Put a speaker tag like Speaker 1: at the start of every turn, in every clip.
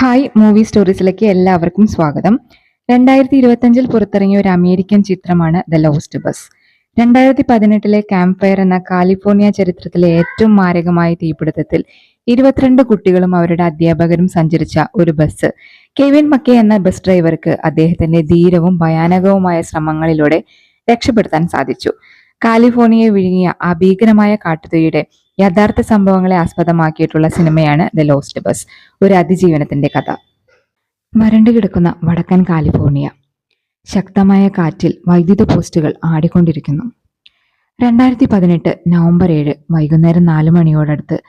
Speaker 1: Hi movie സ്റ്റോറീസിലേക്ക് എല്ലാവർക്കും സ്വാഗതം. രണ്ടായിരത്തി ഇരുപത്തഞ്ചിൽ പുറത്തിറങ്ങിയ ഒരു അമേരിക്കൻ ചിത്രമാണ് ദ ലോസ്റ്റ് ബസ് രണ്ടായിരത്തി പതിനെട്ടിലെ ക്യാമ്പ് ഫയർ എന്ന കാലിഫോർണിയ ചരിത്രത്തിലെ ഏറ്റവും മാരകമായ തീപിടുത്തത്തിൽ ഇരുപത്തിരണ്ട് കുട്ടികളും അവരുടെ അധ്യാപകരും സഞ്ചരിച്ച ഒരു ബസ് കെവിൻ മക്കേ എന്ന ബസ് ഡ്രൈവർക്ക് അദ്ദേഹത്തിന്റെ ധീരവും ഭയാനകവുമായ ശ്രമങ്ങളിലൂടെ രക്ഷപ്പെടുത്താൻ സാധിച്ചു. കാലിഫോർണിയയെ വിഴുങ്ങിയ ആ ഭീകരമായ കാട്ടുതീയുടെ യഥാർത്ഥ സംഭവങ്ങളെ ആസ്പദമാക്കിയിട്ടുള്ള സിനിമയാണ് ദ ലോസ്റ്റ് ബസ് ഒരു അതിജീവനത്തിന്റെ കഥ. വരണ്ടു കിടക്കുന്ന വടക്കൻ കാലിഫോർണിയ. ശക്തമായ കാറ്റിൽ വൈദ്യുത പോസ്റ്റുകൾ ആടിക്കൊണ്ടിരിക്കുന്നു. രണ്ടായിരത്തി പതിനെട്ട് നവംബർ ഏഴ് വൈകുന്നേരം നാല് മണിയോടടുത്ത്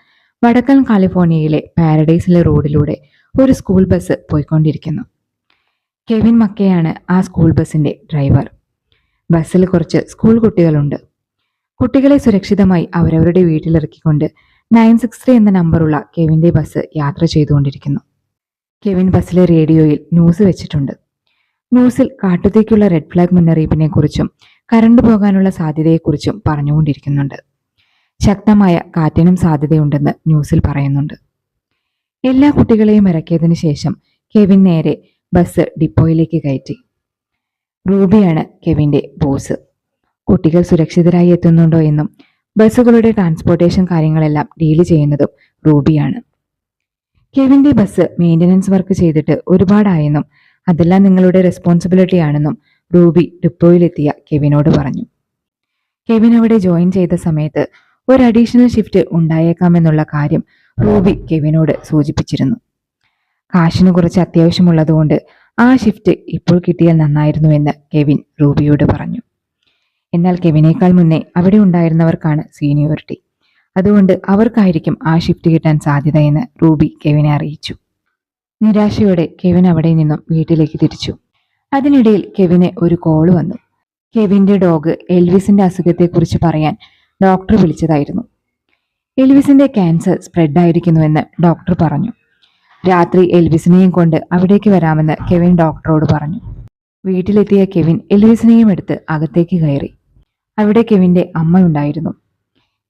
Speaker 1: വടക്കൻ കാലിഫോർണിയയിലെ പാരഡൈസിലെ റോഡിലൂടെ ഒരു സ്കൂൾ ബസ് പോയിക്കൊണ്ടിരിക്കുന്നു. കെവിൻ മക്കയാണ് ആ സ്കൂൾ ബസ്സിന്റെ ഡ്രൈവർ. ബസ്സിൽ കുറച്ച് സ്കൂൾ കുട്ടികളുണ്ട്. കുട്ടികളെ സുരക്ഷിതമായി അവരവരുടെ വീട്ടിലിറക്കിക്കൊണ്ട് നയൻ സിക്സ് ത്രീ എന്ന നമ്പറുള്ള കെവിന്റെ ബസ് യാത്ര ചെയ്തുകൊണ്ടിരിക്കുന്നു. കെവിൻ ബസ്സിലെ റേഡിയോയിൽ ന്യൂസ് വെച്ചിട്ടുണ്ട്. ന്യൂസിൽ കാട്ടുതേക്കുള്ള റെഡ് ഫ്ലാഗ് മുന്നറിയിപ്പിനെ കുറിച്ചും കറണ്ട് പോകാനുള്ള സാധ്യതയെക്കുറിച്ചും പറഞ്ഞുകൊണ്ടിരിക്കുന്നുണ്ട്. ശക്തമായ കാറ്റിനും സാധ്യതയുണ്ടെന്ന് ന്യൂസിൽ പറയുന്നുണ്ട്. എല്ലാ കുട്ടികളെയും ഇറക്കിയതിനു ശേഷം കെവിൻ നേരെ ബസ് ഡിപ്പോയിലേക്ക് കയറ്റി. റൂബിയാണ് കെവിന്റെ ബോസ്. കുട്ടികൾ സുരക്ഷിതരായി എത്തുന്നുണ്ടോ എന്നും ബസ്സുകളുടെ ട്രാൻസ്പോർട്ടേഷൻ കാര്യങ്ങളെല്ലാം ഡീൽ ചെയ്യുന്നതും റൂബിയാണ്. കെവിന്റെ ബസ് മെയിന്റനൻസ് വർക്ക് ചെയ്തിട്ട് ഒരുപാടായെന്നും അതെല്ലാം നിങ്ങളുടെ റെസ്പോൺസിബിലിറ്റി ആണെന്നും റൂബി ഡിപ്പോയിലെത്തിയ കെവിനോട് പറഞ്ഞു. കെവിൻ അവിടെ ജോയിൻ ചെയ്ത സമയത്ത് ഒരു അഡീഷണൽ ഷിഫ്റ്റ് ഉണ്ടായേക്കാമെന്നുള്ള കാര്യം റൂബി കെവിനോട് സൂചിപ്പിച്ചിരുന്നു. കാശിന് കുറച്ച് അത്യാവശ്യമുള്ളതുകൊണ്ട് ആ ഷിഫ്റ്റ് ഇപ്പോൾ കിട്ടിയാൽ നന്നായിരുന്നു എന്ന് കെവിൻ റൂബിയോട് പറഞ്ഞു. എന്നാൽ കെവിനേക്കാൾ മുന്നേ അവിടെ ഉണ്ടായിരുന്നവർക്കാണ് സീനിയോറിറ്റി. അതുകൊണ്ട് അവർക്കായിരിക്കും ആ ഷിഫ്റ്റ് കിട്ടാൻ സാധ്യതയെന്ന് റൂബി കെവിനെ അറിയിച്ചു. നിരാശയോടെ കെവിൻ അവിടെ നിന്നും വീട്ടിലേക്ക് തിരിച്ചു. അതിനിടയിൽ കെവിന് ഒരു കോൾ വന്നു. കെവിന്റെ ഡോഗ് എൽവിസിന്റെ അസുഖത്തെക്കുറിച്ച് പറയാൻ ഡോക്ടർ വിളിച്ചതായിരുന്നു. എൽവിസിന്റെ ക്യാൻസർ സ്പ്രെഡ് ആയിരിക്കുന്നുവെന്ന് ഡോക്ടർ പറഞ്ഞു. രാത്രി എൽവിസിനെയും കൊണ്ട് അവിടേക്ക് വരാമെന്ന് കെവിൻ ഡോക്ടറോട് പറഞ്ഞു. വീട്ടിലെത്തിയ കെവിൻ എൽവിസിനെയും എടുത്ത് അകത്തേക്ക് കയറി. അവിടെ കെവിന്റെ അമ്മയുണ്ടായിരുന്നു.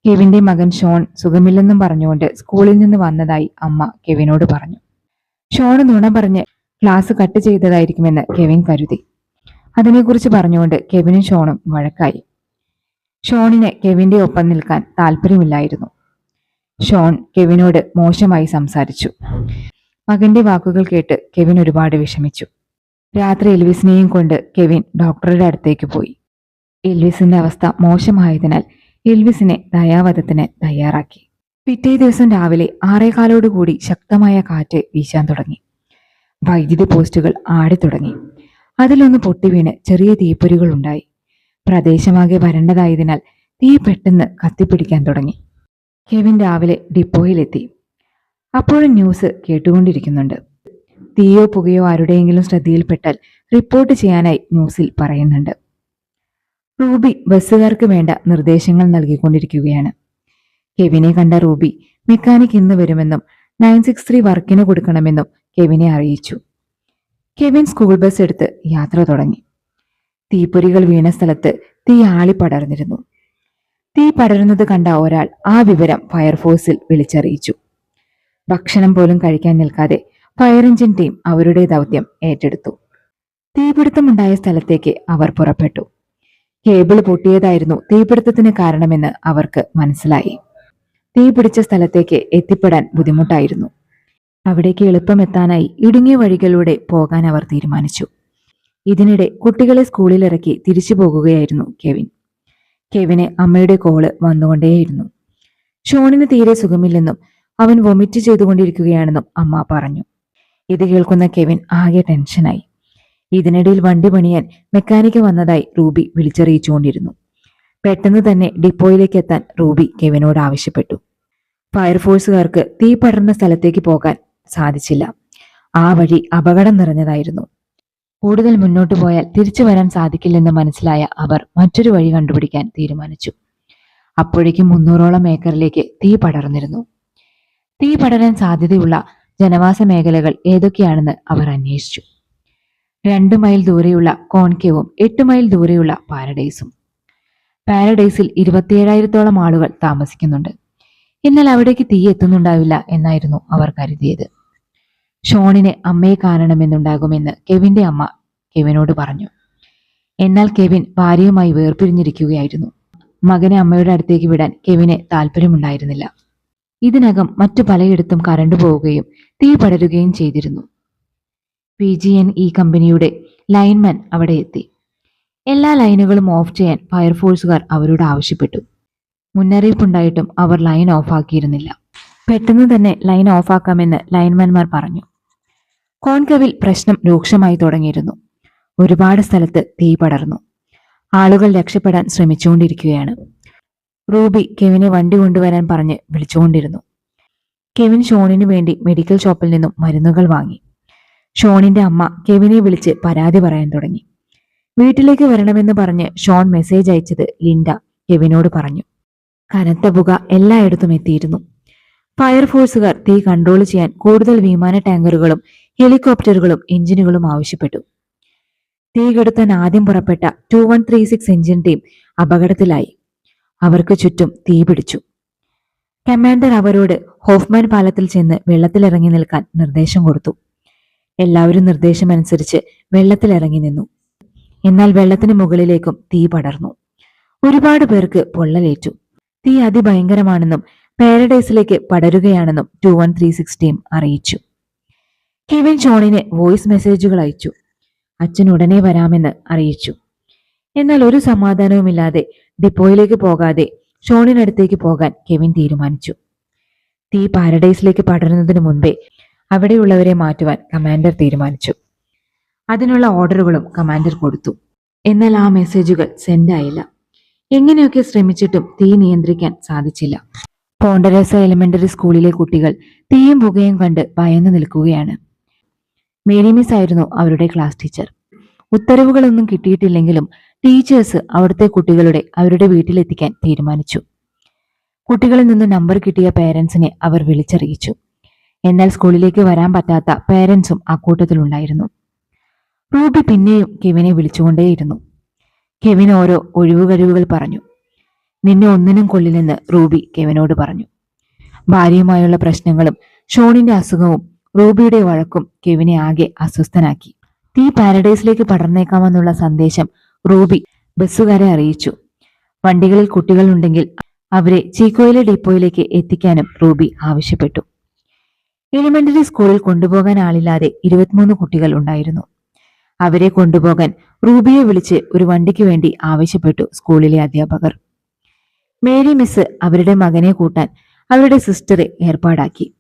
Speaker 1: കെവിന്റെ മകൻ ഷോൺ സുഖമില്ലെന്നും പറഞ്ഞുകൊണ്ട് സ്കൂളിൽ നിന്ന് വന്നതായി അമ്മ കെവിനോട് പറഞ്ഞു. ഷോൺ നുണ പറഞ്ഞ് ക്ലാസ് കട്ട് ചെയ്തതായിരിക്കുമെന്ന് കെവിൻ കരുതി. അതിനെക്കുറിച്ച് പറഞ്ഞുകൊണ്ട് കെവിനും ഷോണും വഴക്കായി. ഷോണിന് കെവിന്റെ ഒപ്പം നിൽക്കാൻ താല്പര്യമില്ലായിരുന്നു. ഷോൺ കെവിനോട് മോശമായി സംസാരിച്ചു. മകന്റെ വാക്കുകൾ കേട്ട് കെവിൻ ഒരുപാട് വിഷമിച്ചു. രാത്രി എൽവിസിനെയും കൊണ്ട് കെവിൻ ഡോക്ടറുടെ അടുത്തേക്ക് പോയി. എൽവിസിന്റെ അവസ്ഥ മോശമായതിനാൽ എൽവിസിനെ ദയാവധത്തിന് തയ്യാറാക്കി. പിറ്റേ ദിവസം രാവിലെ ആറേകാലോടുകൂടി ശക്തമായ കാറ്റ് വീശാൻ തുടങ്ങി. വൈദ്യുതി പോസ്റ്റുകൾ ആടിത്തുടങ്ങി അതിലൊന്ന് പൊട്ടിവീണ് ചെറിയ തീപ്പൊരികൾ ഉണ്ടായി പ്രദേശമാകെ വരണ്ടതായതിനാൽ തീ പെട്ടെന്ന് കത്തിപ്പിടിക്കാൻ തുടങ്ങി. കെവിൻ രാവിലെ ഡിപ്പോയിലെത്തി. അപ്പോഴും ന്യൂസ് കേട്ടുകൊണ്ടിരിക്കുന്നുണ്ട്. തീയോ പുകയോ ആരുടെയെങ്കിലും ശ്രദ്ധയിൽപ്പെട്ടാൽ റിപ്പോർട്ട് ചെയ്യാനായി ന്യൂസിൽ പറയുന്നുണ്ട്. റൂബി ബസ്സുകാർക്ക് വേണ്ട നിർദ്ദേശങ്ങൾ നൽകിക്കൊണ്ടിരിക്കുകയാണ്. കെവിനെ കണ്ട റൂബി മെക്കാനിക് ഇന്ന് വരുമെന്നും നയൻ സിക്സ് ത്രീ വർക്കിന് കൊടുക്കണമെന്നും കെവിനെ അറിയിച്ചു. കെവിൻ സ്കൂൾ ബസ് എടുത്ത് യാത്ര തുടങ്ങി. തീപ്പൊരികൾ വീണ സ്ഥലത്ത് തീ ആളി പടർന്നിരുന്നു. തീ പടരുന്നത് കണ്ട ഒരാൾ ആ വിവരം ഫയർഫോഴ്സിൽ വിളിച്ചറിയിച്ചു. ഭക്ഷണം പോലും കഴിക്കാൻ നിൽക്കാതെ ഫയർ എഞ്ചിൻ ടീം അവരുടെ ദൗത്യം ഏറ്റെടുത്തു. തീപിടുത്തമുണ്ടായ സ്ഥലത്തേക്ക് അവർ പുറപ്പെട്ടു. കേബിൾ പൊട്ടിയതായിരുന്നു തീപിടുത്തത്തിന് കാരണമെന്ന് അവർക്ക് മനസ്സിലായി. തീ പിടിച്ച സ്ഥലത്തേക്ക് എത്തിപ്പെടാൻ ബുദ്ധിമുട്ടായിരുന്നു. അവിടേക്ക് എളുപ്പമെത്താനായി ഇടുങ്ങിയ വഴികളിലൂടെ പോകാൻ അവർ തീരുമാനിച്ചു. ഇതിനിടെ കുട്ടികളെ സ്കൂളിലിറക്കി തിരിച്ചു പോകുകയായിരുന്നു കെവിൻ. കെവിന് അമ്മയുടെ കോൾ വന്നുകൊണ്ടേയിരുന്നു. ഷോണിന് തീരെ സുഖമില്ലെന്നും അവൻ വൊമിറ്റ് ചെയ്തുകൊണ്ടിരിക്കുകയാണെന്നും അമ്മ പറഞ്ഞു. ഇത് കേൾക്കുന്ന കെവിൻ ആകെ ടെൻഷനായി. ഇതിനിടയിൽ വണ്ടി പണിയാൻ മെക്കാനിക്ക് വന്നതായി റൂബി വിളിച്ചറിയിച്ചുകൊണ്ടിരുന്നു. പെട്ടെന്ന് തന്നെ ഡിപ്പോയിലേക്ക് എത്താൻ റൂബി കെവിനോട് ആവശ്യപ്പെട്ടു. ഫയർഫോഴ്സുകാർക്ക് തീ പടർന്ന സ്ഥലത്തേക്ക് പോകാൻ സാധിച്ചില്ല. ആ വഴി അപകടം നിറഞ്ഞതായിരുന്നു. കൂടുതൽ മുന്നോട്ട് പോയാൽ തിരിച്ചു വരാൻ സാധിക്കില്ലെന്ന് മനസ്സിലായ അവർ മറ്റൊരു വഴി കണ്ടുപിടിക്കാൻ തീരുമാനിച്ചു. അപ്പോഴേക്കും മുന്നൂറോളം ഏക്കറിലേക്ക് തീ പടർന്നിരുന്നു. തീ പടരാൻ സാധ്യതയുള്ള ജനവാസ മേഖലകൾ ഏതൊക്കെയാണെന്ന് അവർ അന്വേഷിച്ചു. രണ്ട് മൈൽ ദൂരെയുള്ള കോൺകേവും എട്ട് മൈൽ ദൂരെയുള്ള പാരഡൈസും. പാരഡൈസിൽ ഇരുപത്തിയേഴായിരത്തോളം ആളുകൾ താമസിക്കുന്നുണ്ട്. എന്നാൽ അവിടേക്ക് തീ എത്തുന്നുണ്ടാവില്ല എന്നായിരുന്നു അവർ കരുതിയത്. ഷോണിന് അമ്മയെ കാണണമെന്നുണ്ടാകുമെന്ന് കെവിന്റെ അമ്മ കെവിനോട് പറഞ്ഞു. എന്നാൽ കെവിൻ ഭാര്യയുമായി വേർപിരിഞ്ഞിരിക്കുകയായിരുന്നു. മകനെ അമ്മയുടെ അടുത്തേക്ക് വിടാൻ കെവിന് താല്പര്യമുണ്ടായിരുന്നില്ല ഇതിനകം മറ്റു പലയിടത്തും കറണ്ട് പോവുകയും തീ പടരുകയും ചെയ്തിരുന്നു. പി ജി എൻ ഇ കമ്പനിയുടെ ലൈൻമാൻ അവിടെ എത്തി. എല്ലാ ലൈനുകളും ഓഫ് ചെയ്യാൻ ഫയർഫോഴ്സുകാർ അവരോട് ആവശ്യപ്പെട്ടു. മുന്നറിയിപ്പുണ്ടായിട്ടും അവർ ലൈൻ ഓഫാക്കിയിരുന്നില്ല പെട്ടെന്ന് തന്നെ ലൈൻ ഓഫാക്കാമെന്ന് ലൈൻമാൻമാർ പറഞ്ഞു. കോൺകവിൽ പ്രശ്നം രൂക്ഷമായി തുടങ്ങിയിരുന്നു. ഒരുപാട് സ്ഥലത്ത് തീ പടർന്നു. ആളുകൾ രക്ഷപ്പെടാൻ ശ്രമിച്ചുകൊണ്ടിരിക്കുകയാണ്. റൂബി കെവിനെ വണ്ടി കൊണ്ടുവരാൻ പറഞ്ഞ് വിളിച്ചുകൊണ്ടിരുന്നു. കെവിൻ ഷോണിനു വേണ്ടി മെഡിക്കൽ ഷോപ്പിൽ നിന്നും മരുന്നുകൾ വാങ്ങി. ഷോണിന്റെ അമ്മ കെവിനെ വിളിച്ച് പരാതി പറയാൻ തുടങ്ങി. വീട്ടിലേക്ക് വരണമെന്ന് പറഞ്ഞ് ഷോൺ മെസ്സേജ് അയച്ചത് ലിൻഡ കെവിനോട് പറഞ്ഞു. കനത്ത പുക എല്ലായിടത്തും എത്തിയിരുന്നു. ഫയർഫോഴ്സുകാർ തീ കൺട്രോൾ ചെയ്യാൻ കൂടുതൽ വിമാന ടാങ്കറുകളും ഹെലികോപ്റ്ററുകളും എഞ്ചിനുകളും ആവശ്യപ്പെട്ടു. തീ കെടുത്താൻ ആദ്യം പുറപ്പെട്ട two one three six engine team അപകടത്തിലായി. അവർക്ക് ചുറ്റും തീ പിടിച്ചു. കമാൻഡർ അവരോട് ഹോഫ്മാൻ പാലത്തിൽ ചെന്ന് വെള്ളത്തിലിറങ്ങി നിൽക്കാൻ നിർദ്ദേശം കൊടുത്തു. എല്ലാവരും നിർദ്ദേശമനുസരിച്ച് വെള്ളത്തിലിറങ്ങി നിന്നു. എന്നാൽ വെള്ളത്തിന് മുകളിലേക്കും തീ പടർന്നു. ഒരുപാട് പേർക്ക് പൊള്ളലേറ്റു. തീ അതിഭയങ്കരമാണെന്നും പാരഡൈസിലേക്ക് പടരുകയാണെന്നും two one three six team അറിയിച്ചു. കെവിൻ ഷോണിന് വോയിസ് മെസ്സേജുകൾ അയച്ചു. അച്ഛൻ ഉടനെ വരാമെന്ന് അറിയിച്ചു. എന്നാൽ ഒരു സമാധാനവുമില്ലാതെ ഡിപ്പോയിലേക്ക് പോകാതെ ഷോണിനടുത്തേക്ക് പോകാൻ കെവിൻ തീരുമാനിച്ചു. തീ പാരഡൈസിലേക്ക് പടരുന്നതിന് മുൻപേ അവിടെയുള്ളവരെ മാറ്റുവാൻ കമാൻഡർ തീരുമാനിച്ചു. അതിനുള്ള ഓർഡറുകളും കമാൻഡർ കൊടുത്തു. എന്നാൽ ആ മെസ്സേജുകൾ സെൻഡ് ആയില്ല. എങ്ങനെയൊക്കെ ശ്രമിച്ചിട്ടും തീ നിയന്ത്രിക്കാൻ സാധിച്ചില്ല. പോണ്ടരസ എലിമെന്ററി സ്കൂളിലെ കുട്ടികൾ തീയും പുകയും കണ്ട് ഭയന്നു നിൽക്കുകയാണ്. മേരി മിസ് ആയിരുന്നു അവരുടെ ക്ലാസ് ടീച്ചർ ഉത്തരവുകളൊന്നും കിട്ടിയിട്ടില്ലെങ്കിലും ടീച്ചേഴ്സ് അവിടുത്തെ കുട്ടികളുടെ അവരുടെ വീട്ടിലെത്തിക്കാൻ തീരുമാനിച്ചു. കുട്ടികളിൽ നിന്ന് നമ്പർ കിട്ടിയ പേരൻസിനെ അവർ വിളിച്ചറിയിച്ചു. എന്നാൽ സ്കൂളിലേക്ക് വരാൻ പറ്റാത്ത പേരൻസും അക്കൂട്ടത്തിലുണ്ടായിരുന്നു റൂബി പിന്നെയും കെവിനെ വിളിച്ചുകൊണ്ടേയിരുന്നു. കെവിൻ ഓരോ ഒഴിവുകഴിവുകൾ പറഞ്ഞു. നിന്നെ ഒന്നിനും കൊള്ളില്ലെന്ന് റൂബി കെവിനോട് പറഞ്ഞു. ഭാര്യയുമായുള്ള പ്രശ്നങ്ങളും ഷോണിന്റെ അസുഖവും റൂബിയുടെ വഴക്കും കെവിനെ ആകെ അസ്വസ്ഥനാക്കി. തീ പാരഡൈസിലേക്ക് പടർന്നേക്കാമെന്നുള്ള സന്ദേശം റൂബി ബസ്സുകാരെ അറിയിച്ചു. വണ്ടികളിൽ കുട്ടികളുണ്ടെങ്കിൽ അവരെ ചീക്കോയിലെ ഡിപ്പോയിലേക്ക് എത്തിക്കാനും റൂബി ആവശ്യപ്പെട്ടു. എലിമെന്ററി സ്കൂളിൽ കൊണ്ടുപോകാൻ ആളില്ലാതെ ഇരുപത്തിമൂന്ന് കുട്ടികൾ ഉണ്ടായിരുന്നു. അവരെ കൊണ്ടുപോകാൻ റൂബിയെ വിളിച്ച് ഒരു വണ്ടിക്ക് വേണ്ടി ആവശ്യപ്പെട്ടു സ്കൂളിലെ അധ്യാപകർ. മേരി മിസ് അവരുടെ മകനെ കൂട്ടാൻ അവരുടെ സിസ്റ്ററെ ഏർപ്പാടാക്കി.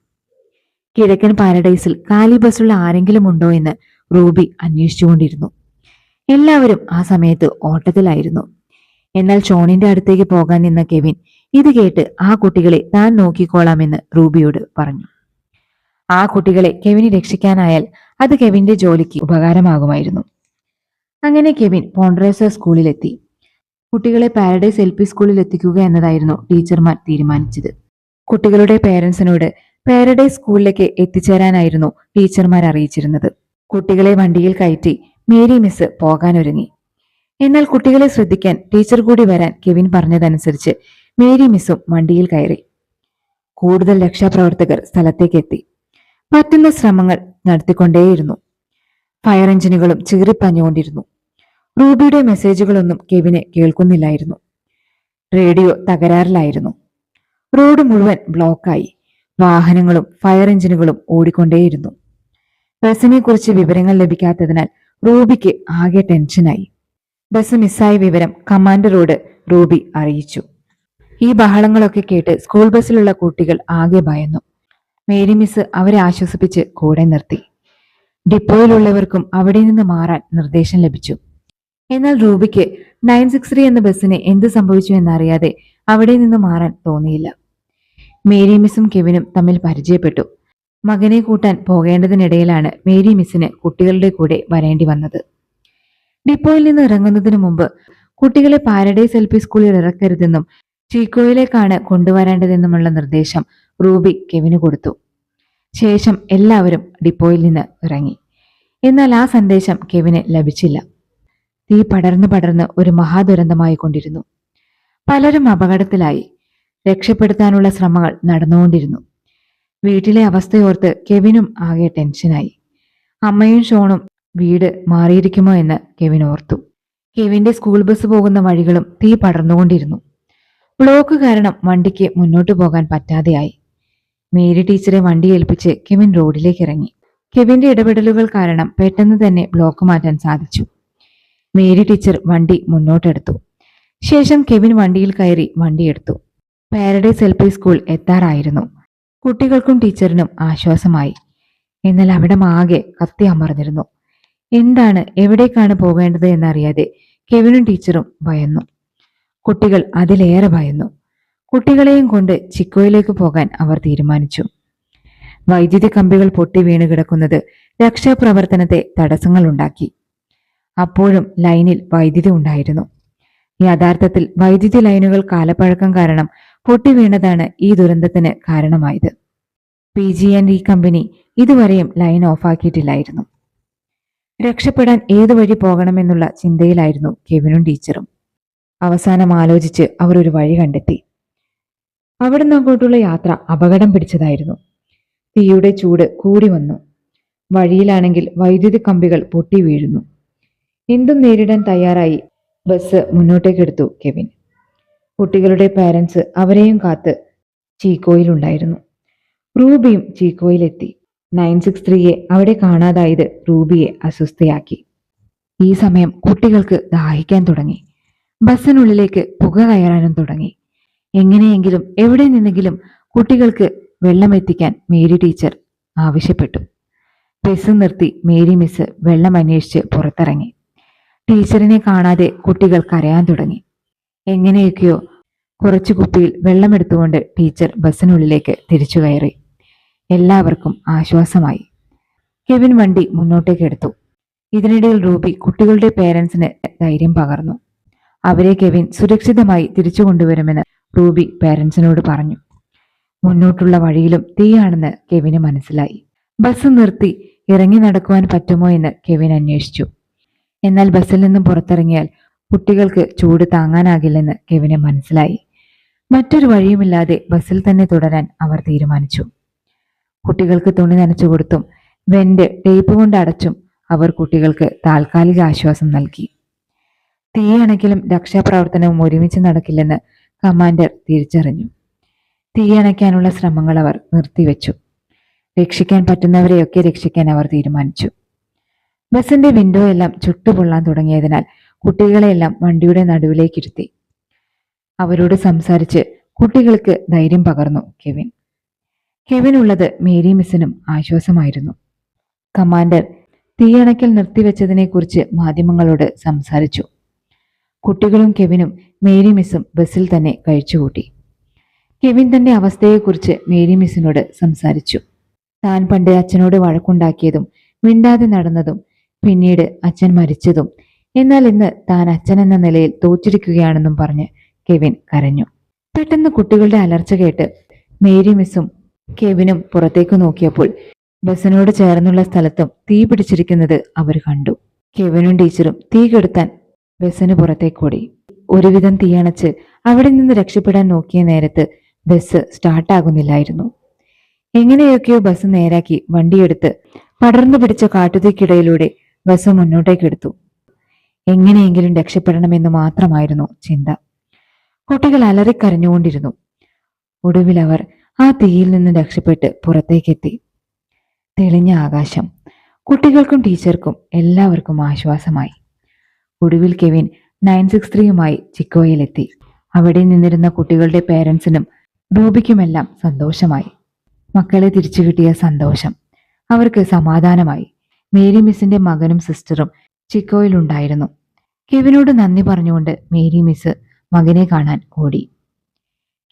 Speaker 1: കിഴക്കൻ പാരഡൈസിൽ കാലി ബസ്സുള്ള ആരെങ്കിലും ഉണ്ടോ എന്ന് റൂബി അന്വേഷിച്ചുകൊണ്ടിരുന്നു. എല്ലാവരും ആ സമയത്ത് ഓട്ടത്തിലായിരുന്നു. എന്നാൽ ഷോണിന്റെ അടുത്തേക്ക് പോകാൻ നിന്ന കെവിൻ ഇത് കേട്ട് ആ കുട്ടികളെ താൻ നോക്കിക്കോളാമെന്ന് റൂബിയോട് പറഞ്ഞു. ആ കുട്ടികളെ കെവിന് രക്ഷിക്കാനായാൽ അത് കെവിന്റെ ജോലിക്ക് ഉപകാരമാകുമായിരുന്നു. അങ്ങനെ കെവിൻ പോണ്ട്രേസ സ്കൂളിലെത്തി. കുട്ടികളെ പാരഡൈസ് എൽ പി സ്കൂളിൽ എത്തിക്കുക എന്നതായിരുന്നു ടീച്ചർമാർ തീരുമാനിച്ചത്. കുട്ടികളുടെ പേരൻസിനോട് പാരഡൈസ് സ്കൂളിലേക്ക് എത്തിച്ചേരാനായിരുന്നു ടീച്ചർമാർ അറിയിച്ചിരുന്നത്. കുട്ടികളെ വണ്ടിയിൽ കയറ്റി മേരി മിസ് പോകാനൊരുങ്ങി. എന്നാൽ കുട്ടികളെ ശ്രദ്ധിക്കാൻ ടീച്ചർ കൂടി വരാൻ കെവിൻ പറഞ്ഞതനുസരിച്ച് മേരി മിസ്സും വണ്ടിയിൽ കയറി. കൂടുതൽ രക്ഷാപ്രവർത്തകർ സ്ഥലത്തേക്ക് എത്തി പറ്റുന്ന ശ്രമങ്ങൾ നടത്തിക്കൊണ്ടേയിരുന്നു. ഫയർ എഞ്ചിനുകളും ചീറിപ്പഞ്ഞുകൊണ്ടിരുന്നു റൂബിയുടെ മെസ്സേജുകളൊന്നും കെവിനെ കേൾക്കുന്നില്ലായിരുന്നു. റേഡിയോ തകരാറിലായിരുന്നു. റോഡ് മുഴുവൻ ബ്ലോക്കായി. വാഹനങ്ങളും ഫയർ എഞ്ചിനുകളും ഓടിക്കൊണ്ടേയിരുന്നു. ബസ്സിനെ കുറിച്ച് വിവരങ്ങൾ ലഭിക്കാത്തതിനാൽ റൂബിക്ക് ആകെ ടെൻഷനായി. ബസ് മിസ്സായ വിവരം കമാൻഡറോട് റൂബി അറിയിച്ചു. ഈ ബഹളങ്ങളൊക്കെ കേട്ട് സ്കൂൾ ബസ്സിലുള്ള കുട്ടികൾ ആകെ ഭയന്നു. മേരി മിസ് അവരെ ആശ്വസിപ്പിച്ച് കൂടെ നിർത്തി. ഡിപ്പോയിലുള്ളവർക്കും അവിടെ നിന്ന് മാറാൻ നിർദ്ദേശം ലഭിച്ചു. എന്നാൽ റൂബിക്ക് നയൻ സിക്സ് ത്രീ എന്ന ബസ്സിന് എന്ത് സംഭവിച്ചു എന്നറിയാതെ അവിടെ നിന്ന് മാറാൻ തോന്നിയില്ല. മേരി മിസ്സും കെവിനും തമ്മിൽ പരിചയപ്പെട്ടു. മകനെ കൂട്ടാൻ പോകേണ്ടതിനിടയിലാണ് മേരി മിസ്സിന് കുട്ടികളുടെ കൂടെ വരേണ്ടി വന്നത്. ഡിപ്പോയിൽ നിന്ന് ഇറങ്ങുന്നതിന് മുമ്പ് കുട്ടികളെ പാരഡൈസ് എൽ പി സ്കൂളിൽ ഇറക്കരുതെന്നും ചീക്കോയിലേക്കാണ് കൊണ്ടുവരേണ്ടതെന്നുമുള്ള നിർദ്ദേശം റൂബി കെവിന് കൊടുത്തു. ശേഷം എല്ലാവരും ഡിപ്പോയിൽ നിന്ന് ഇറങ്ങി. എന്നാൽ ആ സന്ദേശം കെവിന് ലഭിച്ചില്ല. തീ പടർന്നു പടർന്ന് ഒരു മഹാദുരന്തമായി കൊണ്ടിരുന്നു. പലരും അപകടത്തിലായി. രക്ഷപ്പെടുത്താനുള്ള ശ്രമങ്ങൾ നടന്നുകൊണ്ടിരുന്നു. വീട്ടിലെ അവസ്ഥയോർത്ത് കെവിനും ആകെ ടെൻഷനായി. അമ്മയും ഷോണും വീട് മാറിയിരിക്കുമോ എന്ന് കെവിൻ ഓർത്തു. കെവിന്റെ സ്കൂൾ ബസ് പോകുന്ന വഴികളും തീ പടർന്നുകൊണ്ടിരുന്നു. ബ്ലോക്ക് കാരണം വണ്ടിക്ക് മുന്നോട്ടു പോകാൻ പറ്റാതെയായി. മേരി ടീച്ചറെ വണ്ടി ഏൽപ്പിച്ച് കെവിൻ റോഡിലേക്ക് ഇറങ്ങി. കെവിന്റെ ഇടപെടലുകൾ കാരണം പെട്ടെന്ന് തന്നെ ബ്ലോക്ക് മാറ്റാൻ സാധിച്ചു. മേരി ടീച്ചർ വണ്ടി മുന്നോട്ടെടുത്തു. ശേഷം കെവിൻ വണ്ടിയിൽ കയറി വണ്ടിയെടുത്തു പാരഡൈസ് എൽ പി സ്കൂൾ എത്താറായിരുന്നു. കുട്ടികൾക്കും ടീച്ചറിനും ആശ്വാസമായി. എന്നാൽ അവിടെ ആകെ കത്തി അമർന്നിരുന്നു. എന്താണ് എവിടേക്കാണ് പോകേണ്ടത് എന്നറിയാതെ കെവിനും ടീച്ചറും ഭയന്നു. കുട്ടികൾ അതിലേറെ ഭയന്നു. കുട്ടികളെയും കൊണ്ട് ചിക്കോയിലേക്ക് പോകാൻ അവർ തീരുമാനിച്ചു. വൈദ്യുതി കമ്പികൾ പൊട്ടി വീണ് കിടക്കുന്നത് രക്ഷാപ്രവർത്തനത്തെ തടസ്സങ്ങളുണ്ടാക്കി അപ്പോഴും ലൈനിൽ വൈദ്യുതി ഉണ്ടായിരുന്നു. യഥാർത്ഥത്തിൽ വൈദ്യുതി ലൈനുകൾ കാലപ്പഴക്കം കാരണം പൊട്ടി വീണതാണ് ഈ ദുരന്തത്തിന് കാരണമായത്. P G and E company ഇതുവരെയും ലൈൻ ഓഫാക്കിയിട്ടില്ലായിരുന്നു. രക്ഷപ്പെടാൻ ഏതു വഴി പോകണമെന്നുള്ള ചിന്തയിലായിരുന്നു കെവിനും ടീച്ചറും. അവസാനം ആലോചിച്ച് അവർ ഒരു വഴി കണ്ടെത്തി. അവിടുന്ന് അങ്ങോട്ടുള്ള യാത്ര അപകടം പിടിച്ചതായിരുന്നു. തീയുടെ ചൂട് കൂടി വന്നു. വഴിയിലാണെങ്കിൽ വൈദ്യുതി കമ്പികൾ പൊട്ടി വീഴുന്നു. എന്തും നേരിടാൻ തയ്യാറായി ബസ് മുന്നോട്ടേക്കെടുത്തു കെവിൻ. കുട്ടികളുടെ പാരൻസ് അവരെയും കാത്ത് ചീക്കോയിലുണ്ടായിരുന്നു. റൂബിയും ചീക്കോയിലെത്തി. നയൻ സിക്സ് ത്രീയെ അവിടെ കാണാതായത് റൂബിയെ അസ്വസ്ഥയാക്കി. ഈ സമയം കുട്ടികൾക്ക് ദാഹിക്കാൻ തുടങ്ങി. ബസ്സിനുള്ളിലേക്ക് പുക കയറാനും തുടങ്ങി. എങ്ങനെയെങ്കിലും എവിടെ നിന്നെങ്കിലും കുട്ടികൾക്ക് വെള്ളം എത്തിക്കാൻ മേരി ടീച്ചർ ആവശ്യപ്പെട്ടു. ബസ് നിർത്തി മേരി മിസ് വെള്ളം അന്വേഷിച്ച് പുറത്തിറങ്ങി. ടീച്ചറിനെ കാണാതെ കുട്ടികൾ കരയാൻ തുടങ്ങി. എങ്ങനെയൊക്കെയോ കുറച്ചു കുപ്പിയിൽ വെള്ളമെടുത്തുകൊണ്ട് ടീച്ചർ ബസ്സിനുള്ളിലേക്ക് തിരിച്ചു കയറി. എല്ലാവർക്കും ആശ്വാസമായി. കെവിൻ വണ്ടി മുന്നോട്ടേക്ക് എടുത്തു. ഇതിനിടയിൽ റൂബി കുട്ടികളുടെ പേരൻസിന് ധൈര്യം പകർന്നു. അവരെ കെവിൻ സുരക്ഷിതമായി തിരിച്ചു കൊണ്ടുവരുമെന്ന് റൂബി പേരൻസിനോട് പറഞ്ഞു. മുന്നോട്ടുള്ള വഴിയിലും തീയാണെന്ന് കെവിന് മനസ്സിലായി. ബസ് നിർത്തി ഇറങ്ങി നടക്കുവാൻ പറ്റുമോ എന്ന് കെവിൻ അന്വേഷിച്ചു. എന്നാൽ ബസ്സിൽ നിന്നും പുറത്തിറങ്ങിയാൽ കുട്ടികൾക്ക് ചൂട് താങ്ങാനാകില്ലെന്ന് കെവിന് മനസ്സിലായി. മറ്റൊരു വഴിയുമില്ലാതെ ബസ്സിൽ തന്നെ തുടരാൻ അവർ തീരുമാനിച്ചു. കുട്ടികൾക്ക് തുണി നനച്ചു കൊടുത്തും വെന്റ് ടേപ്പ് കൊണ്ട് അടച്ചും അവർ കുട്ടികൾക്ക് താൽക്കാലിക ആശ്വാസം നൽകി. തീയണക്കിലും രക്ഷാപ്രവർത്തനവും ഒരുമിച്ച് നടക്കില്ലെന്ന് കമാൻഡർ തിരിച്ചറിഞ്ഞു. തീയണയ്ക്കാനുള്ള ശ്രമങ്ങൾ അവർ നിർത്തിവെച്ചു. രക്ഷിക്കാൻ പറ്റുന്നവരെയൊക്കെ രക്ഷിക്കാൻ അവർ തീരുമാനിച്ചു. ബസിന്റെ വിൻഡോ എല്ലാം ചുട്ടുപൊള്ളാൻ തുടങ്ങിയതിനാൽ കുട്ടികളെയെല്ലാം വണ്ടിയുടെ നടുവിലേക്കിരുത്തി. അവരോട് സംസാരിച്ച് കുട്ടികൾക്ക് ധൈര്യം പകർന്നു കെവിൻ. കെവിൻ ഉള്ളത് മേരി മിസ്സിനും ആശ്വാസമായിരുന്നു. കമാൻഡർ തീയണയ്ക്കൽ നിർത്തിവെച്ചതിനെക്കുറിച്ച് മാധ്യമങ്ങളോട് സംസാരിച്ചു. കുട്ടികളും കെവിനും മേരി മിസ്സും ബസ്സിൽ തന്നെ കഴിച്ചുകൂട്ടി. കെവിൻ തന്റെ അവസ്ഥയെക്കുറിച്ച് മേരി മിസ്സിനോട് സംസാരിച്ചു. താൻ പണ്ട് അച്ഛനോട് വഴക്കുണ്ടാക്കിയതും മിണ്ടാതെ നടന്നതും പിന്നീട് അച്ഛൻ മരിച്ചതും എന്നാൽ ഇന്ന് താൻ അച്ഛൻ എന്ന നിലയിൽ തോറ്റിരിക്കുകയാണെന്നും പറഞ്ഞ് കെവിൻ കരഞ്ഞു. പെട്ടെന്ന് കുട്ടികളുടെ അലർച്ച കേട്ട് മേരി മിസ്സും കെവിനും പുറത്തേക്ക് നോക്കിയപ്പോൾ ബസ്സിനോട് ചേർന്നുള്ള സ്ഥലത്തും തീ പിടിച്ചിരിക്കുന്നത് അവർ കണ്ടു. കെവിനും ടീച്ചറും തീ കെടുത്താൻ ബസ്സിന് പുറത്തേക്കോടി. ഒരുവിധം തീയണച്ച് അവിടെ നിന്ന് രക്ഷപ്പെടാൻ നോക്കിയ നേരത്ത് ബസ് സ്റ്റാർട്ടാകുന്നില്ലായിരുന്നു. എങ്ങനെയൊക്കെയോ ബസ് നേരാക്കി വണ്ടിയെടുത്ത് പടർന്നു പിടിച്ച കാട്ടുതീക്കിടയിലൂടെ ബസ് മുന്നോട്ടേക്കെടുത്തു. എങ്ങനെയെങ്കിലും രക്ഷപ്പെടണമെന്ന് മാത്രമായിരുന്നു ചിന്ത. കുട്ടികൾ അലറിക്കരഞ്ഞുകൊണ്ടിരുന്നു. ഒടുവിൽ അവർ ആ തീയിൽ നിന്ന് രക്ഷപ്പെട്ട് പുറത്തേക്കെത്തി. തെളിഞ്ഞ ആകാശം. കുട്ടികൾക്കും ടീച്ചർക്കും എല്ലാവർക്കും ആശ്വാസമായി. ഒടുവിൽ കെവിൻ നയൻ സിക്സ് ത്രീയുമായി ചിക്കോയിലെത്തി. അവിടെ നിന്നിരുന്ന കുട്ടികളുടെ പേരൻസിനും ബോബിക്കുമെല്ലാം സന്തോഷമായി. മക്കളെ തിരിച്ചു കിട്ടിയ സന്തോഷം. അവർക്ക് സമാധാനമായി. മേരി മിസ്സിന്റെ മകനും സിസ്റ്ററും ചിക്കോയിലുണ്ടായിരുന്നു. കെവിനോട് നന്ദി പറഞ്ഞുകൊണ്ട് മേരി മിസ് മകനെ കാണാൻ ഓടി.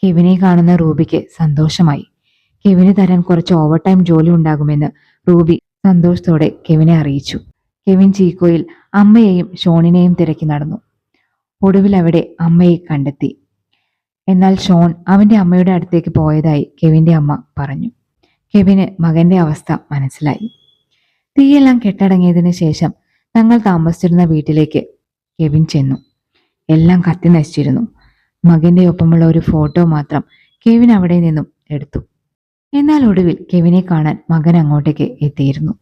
Speaker 1: കെവിനെ കാണുന്ന റൂബിക്ക് സന്തോഷമായി. കെവിന് തരാൻ കുറച്ച് ഓവർ ടൈം ജോലി ഉണ്ടാകുമെന്ന് റൂബി സന്തോഷത്തോടെ കെവിനെ അറിയിച്ചു. കെവിൻ ചീക്കോയിൽ അമ്മയെയും ഷോണിനെയും തിരക്കി നടന്നു. ഒടുവിൽ അവിടെ അമ്മയെ കണ്ടെത്തി. എന്നാൽ ഷോൺ അവന്റെ അമ്മയുടെ അടുത്തേക്ക് പോയതായി കെവിന്റെ അമ്മ പറഞ്ഞു. കെവിന് മകന്റെ അവസ്ഥ മനസ്സിലായി. തീയെല്ലാം കെട്ടടങ്ങിയതിന് ശേഷം തങ്ങൾ താമസിച്ചിരുന്ന വീട്ടിലേക്ക് കെവിൻ ചെന്നു. എല്ലാം കത്തി നശിച്ചിരുന്നു. മകന്റെ ഒപ്പമുള്ള ഒരു ഫോട്ടോ മാത്രം കെവിൻ അവിടെ നിന്നും എടുത്തു. എന്നാൽ ഒടുവിൽ കെവിനെ കാണാൻ മകൻ അങ്ങോട്ടേക്ക് എത്തിയിരുന്നു.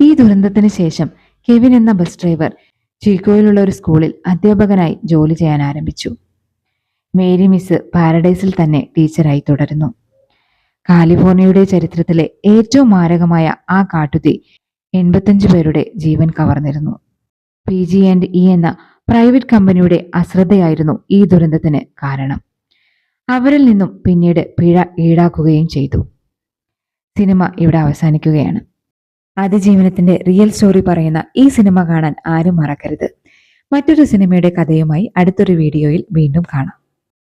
Speaker 1: ഈ ദുരന്തത്തിന് ശേഷം കെവിൻ എന്ന ബസ് ഡ്രൈവർ ചീക്കോയിലുള്ള ഒരു സ്കൂളിൽ അധ്യാപകനായി ജോലി ചെയ്യാൻ ആരംഭിച്ചു. മേരി മിസ് പാരഡൈസിൽ തന്നെ ടീച്ചറായി തുടരുന്നു. കാലിഫോർണിയയുടെ ചരിത്രത്തിലെ ഏറ്റവും മാരകമായ ആ കാട്ടുതീ എൺപത്തഞ്ച് പേരുടെ ജീവൻ കവർന്നിരുന്നു. പി ജി ആൻഡ് ഇ എന്ന പ്രൈവറ്റ് കമ്പനിയുടെ അശ്രദ്ധയായിരുന്നു ഈ ദുരന്തത്തിന് കാരണം. അവരിൽ നിന്നും പിന്നീട് പിഴ ഈടാക്കുകയും ചെയ്തു. സിനിമ ഇവിടെ അവസാനിക്കുകയാണ്. അതിജീവനത്തിന്റെ റിയൽ സ്റ്റോറി പറയുന്ന ഈ സിനിമ കാണാൻ ആരും മറക്കരുത്. മറ്റൊരു സിനിമയുടെ കഥയുമായി അടുത്തൊരു വീഡിയോയിൽ വീണ്ടും കാണാം.